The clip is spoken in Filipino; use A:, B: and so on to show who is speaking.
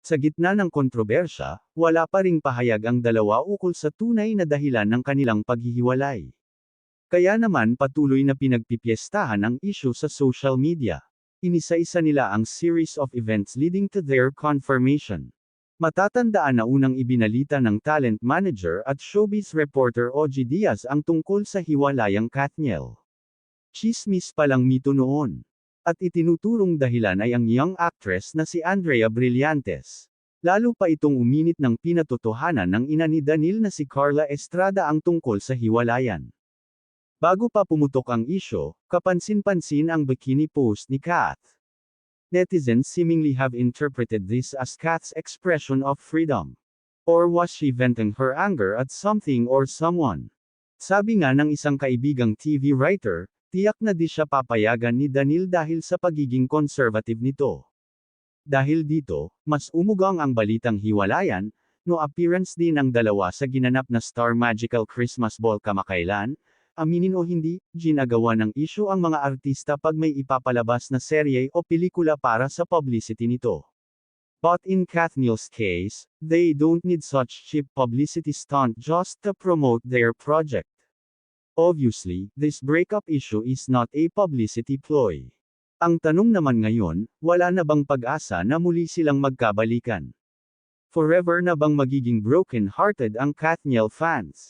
A: Sa gitna ng kontrobersya, wala pa ring pahayag ang dalawa ukol sa tunay na dahilan ng kanilang paghihiwalay. Kaya naman patuloy na pinagpipiestahan ang issue sa social media. Inisa-isa nila ang series of events leading to their confirmation. Matatandaan na unang ibinalita ng talent manager at showbiz reporter Ogie Diaz ang tungkol sa hiwalayang Katniel. Chismis palang mito noon. At itinuturong dahilan ay ang young actress na si Andrea Brillantes. Lalo pa itong uminit ng pinatotohanan ng ina ni Danil na si Carla Estrada ang tungkol sa hiwalayan. Bago pa pumutok ang isyo, kapansin-pansin ang bikini post ni Kath. Netizens seemingly have interpreted this as Kath's expression of freedom. Or was she venting her anger at something or someone? Sabi nga ng isang kaibigang TV writer, tiyak na di siya papayagan ni Danil dahil sa pagiging conservative nito. Dahil dito, mas umugang ang balitang hiwalayan, no appearance din ang dalawa sa ginanap na Star Magical Christmas Ball kamakailan, aminin o hindi, ginagawa ng issue ang mga artista pag may ipapalabas na serye o pelikula para sa publicity nito. But in Kathniel's case, they don't need such cheap publicity stunt just to promote their project. Obviously, this breakup issue is not a publicity ploy. Ang tanong naman ngayon, wala na bang pag-asa na muli silang magkabalikan? Forever na bang magiging broken-hearted ang Kathniel fans?